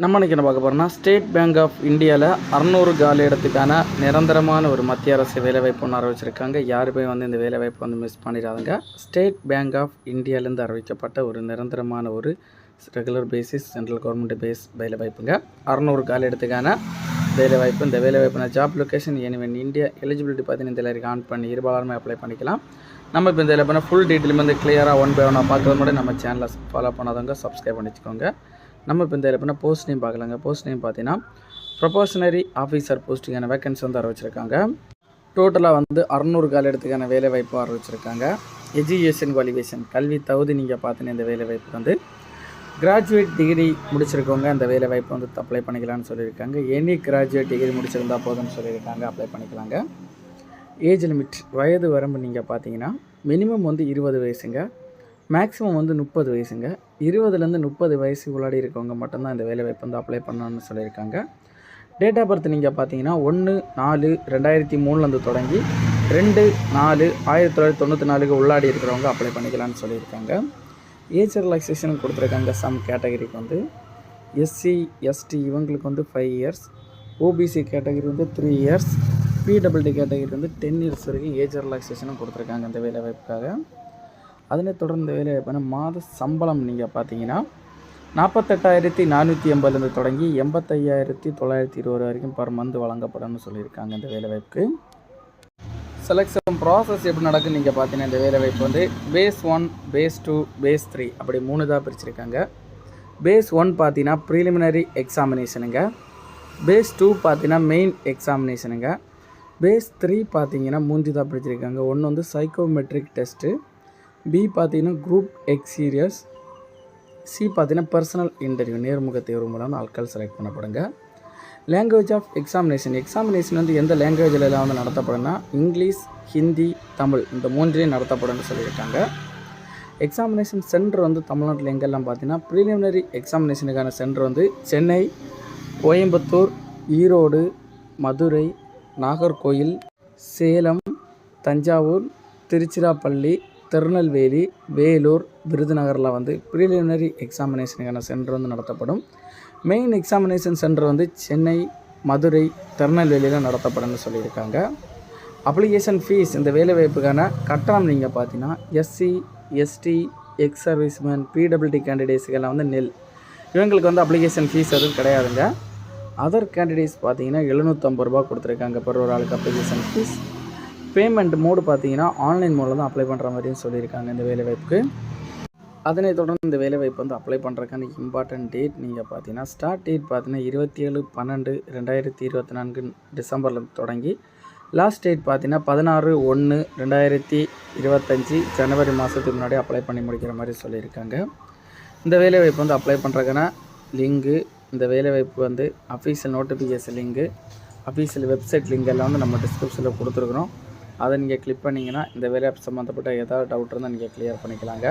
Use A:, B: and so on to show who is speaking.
A: நம்ம இன்னைக்கு என்ன பார்க்க போகிறோம்னா ஸ்டேட் பேங்க் ஆஃப் இந்தியாவில் அறநூறு காலி இடத்துக்கான நிரந்தரமான ஒரு மத்திய அரசு வேலைவாய்ப்பு ஒன்று அறிவிச்சிருக்காங்க. யாருமே வந்து இந்த வேலைவாய்ப்பு வந்து மிஸ் பண்ணிடாதுங்க. ஸ்டேட் பேங்க் ஆஃப் இந்தியாவிலேருந்து அறிவிக்கப்பட்ட ஒரு நிரந்தரமான ஒரு regular basis central government base வேலைவாய்ப்புங்க. அறநூறு காலி இடத்துக்கான வேலைவாய்ப்பு. இந்த வேலைவாய்ப்புனா job location anyone India eligibility பார்த்தீங்கன்னா இந்த எல்லாருக்கும் ஆன் பண்ணி இருபாலருமே அப்ளை பண்ணிக்கலாம். நம்ம இப்போ இந்த பண்ண ஃபுல் டீட்டெயிலுமே வந்து கிளியராக ஒன் பை ஒன்னாக பார்க்குறது மட்டும் நம்ம சேனலை ஃபாலோ பண்ணாதவங்க சப்ஸ்கிரைப் பண்ணிச்சுக்கோங்க. நம்ம இப்போ இந்த எப்படின்னா போஸ்ட் நேம் பார்க்கலாங்க. போஸ்ட் நேம் பார்த்தீங்கன்னா ப்ரொபோஷனரி ஆஃபீஸர் போஸ்ட்டுக்கான வேகன்சி வந்து அறிவிச்சிருக்காங்க. டோட்டலாக வந்து அறநூறு கால இடத்துக்கான வேலை வாய்ப்பு அறிவிச்சிருக்காங்க. எஜுகேஷன் குவாலிஃபிகேஷன் கல்வி தகுதி நீங்கள் பார்த்தீங்கன்னா இந்த வேலை வாய்ப்பு வந்து கிராஜுவேட் டிகிரி முடிச்சிருக்கவங்க அந்த வேலை வாய்ப்பு வந்து அப்ளை பண்ணிக்கலாம்னு சொல்லியிருக்காங்க. எனி கிராஜுவேட் டிகிரி முடிச்சிருந்தா போதும்னு சொல்லியிருக்காங்க. அப்ளை பண்ணிக்கலாங்க. ஏஜ் லிமிட் வயது வரம்பு நீங்கள் பார்த்தீங்கன்னா மினிமம் வந்து இருபது வயசுங்க. மேக்ஸிமம் வந்து முப்பது வயசுங்க. இருபதுலேருந்து முப்பது வயசு உள்ளாடி இருக்கவங்க மட்டும்தான் இந்த வேலைவாய்ப்பு வந்து அப்ளை பண்ணணும்னு சொல்லியிருக்காங்க. டேட் ஆஃப் பர்த் நீங்கள் பார்த்தீங்கன்னா ஒன்று நாலு ரெண்டாயிரத்தி மூணுலேருந்து தொடங்கி ரெண்டு நாலு ஆயிரத்தி தொள்ளாயிரத்தி தொண்ணூற்றி நாலுக்கு உள்ளாடி இருக்கிறவங்க அப்ளை பண்ணிக்கலாம்னு சொல்லியிருக்காங்க. ஏஜ் ரிலாக்ஸேஷன் கொடுத்துருக்காங்க சம் கேட்டகரிக்கு வந்து. எஸ்சி எஸ்டி இவங்களுக்கு வந்து ஃபைவ் இயர்ஸ் ஓபிசி கேட்டகரி வந்து த்ரீ இயர்ஸ் பிடபிள்டி கேட்டகரி வந்து டென் இயர்ஸ் வரைக்கும் ஏஜ் ரிலாக்ஸேஷனும் கொடுத்துருக்காங்க இந்த வேலை வாய்ப்புக்காக. அதனை தொடர்ந்து வேலைவாய்ப்புனா மாத சம்பளம் நீங்கள் பார்த்தீங்கன்னா நாற்பத்தெட்டாயிரத்தி நானூற்றி எண்பதுலேருந்து தொடங்கி எண்பத்தையாயிரத்தி தொள்ளாயிரத்தி இருபது வரைக்கும் பர் மந்த் வழங்கப்படும்னு சொல்லியிருக்காங்க இந்த வேலைவாய்ப்புக்கு செலெக்ஷன் ப்ராசஸ் எப்படி நடக்குன்னு நீங்கள் பார்த்தீங்கன்னா இந்த வேலைவாய்ப்பு வந்து phase one phase two phase three அப்படி மூணு தான் பிரிச்சிருக்காங்க. பேஸ் ஒன் பார்த்தீங்கன்னா ப்ரீலிமினரி எக்ஸாமினேஷனுங்க பேஸ் டூ பார்த்தீங்கன்னா மெயின் எக்ஸாமினேஷனுங்க பேஸ் த்ரீ பார்த்தீங்கன்னா மூஞ்சி தான் பிரிச்சிருக்காங்க. ஒன்று வந்து சைக்கோமெட்ரிக் டெஸ்ட்டு பி பார்த்தீங்கன்னா குரூப் எக்ஸ் சீரியஸ் சி பார்த்தீங்கன்னா பர்சனல் இன்டர்வியூ நேர்முக தேர்வு மூலம் ஆட்கள் செலக்ட் பண்ணப்படுங்க. லாங்குவேஜ் ஆஃப் எக்ஸாமினேஷன் எக்ஸாமினேஷன் வந்து எந்த லாங்குவேஜில் எல்லாம் வந்து நடத்தப்படும்னா இங்கிலீஷ் ஹிந்தி தமிழ் இந்த மூன்றிலையும் நடத்தப்படும்னு சொல்லியிருக்காங்க. எக்ஸாமினேஷன் சென்டர் வந்து தமிழ்நாட்டில் எங்கெல்லாம் பார்த்தீங்கன்னா ப்ரீலிமினரி எக்ஸாமினேஷனுக்கான சென்டர் வந்து சென்னை கோயம்புத்தூர் ஈரோடு மதுரை நாகர்கோயில் சேலம் தஞ்சாவூர் திருச்சிராப்பள்ளி திருநெல்வேலி வேலூர் விருதுநகரில் வந்து ப்ரிலிமினரி எக்ஸாமினேஷனுக்கான சென்டர் வந்து நடத்தப்படும். மெயின் எக்ஸாமினேஷன் சென்டர் வந்து சென்னை மதுரை திருநெல்வேலியில் நடத்தப்படும்னு சொல்லியிருக்காங்க. அப்ளிகேஷன் ஃபீஸ் இந்த வேலைவாய்ப்புக்கான கட்டணம் நீங்கள் பார்த்தீங்கன்னா SC ST ex serviceman PWD கேண்டிடேட்ஸுக்கெல்லாம் வந்து நெல் இவங்களுக்கு வந்து அப்ளிகேஷன் ஃபீஸ் எதுவும் கிடையாதுங்க. அதர் கேண்டிடேட்ஸ் பார்த்தீங்கன்னா எழுநூற்றம்பது ரூபா கொடுத்துருக்காங்க. per ஒரு ஆளுக்கு அப்ளிகேஷன் ஃபீஸ் பேமெண்ட் மோடு பார்த்தீங்கன்னா ஆன்லைன் மோடில் தான் அப்ளை பண்ணுற மாதிரியும் சொல்லியிருக்காங்க இந்த வேலைவாய்ப்புக்கு அதனைத் தொடர்ந்து இந்த வேலைவாய்ப்பு வந்து அப்ளை பண்ணுறதுக்கான இம்பார்ட்டன்ட் டேட் நீங்கள் பார்த்தீங்கன்னா ஸ்டார்ட் டேட் பார்த்தீங்கன்னா இருபத்தி ஏழு பன்னெண்டு ரெண்டாயிரத்தி இருபத்தி நான்கு டிசம்பரில் தொடங்கி லாஸ்ட் டேட் பார்த்தீங்கன்னா பதினாறு ஒன்று ரெண்டாயிரத்தி இருபத்தஞ்சி ஜனவரி மாதத்துக்கு முன்னாடி அப்ளை பண்ணி முடிக்கிற மாதிரி சொல்லியிருக்காங்க. இந்த வேலைவாய்ப்பு வந்து அப்ளை பண்ணுறதுக்கான லிங்கு இந்த வேலைவாய்ப்பு வந்து official notification link official website link எல்லாம் வந்து நம்ம டிஸ்கிரிப்ஷனில் கொடுத்துருக்குறோம். அதை நீங்கள் கிளிக் பண்ணிங்கன்னா இந்த வேலை சம்மந்தப்பட்ட ஏதாவது டவுட் இருந்தால் நீங்கள் கிளியர் பண்ணிக்கலாங்க.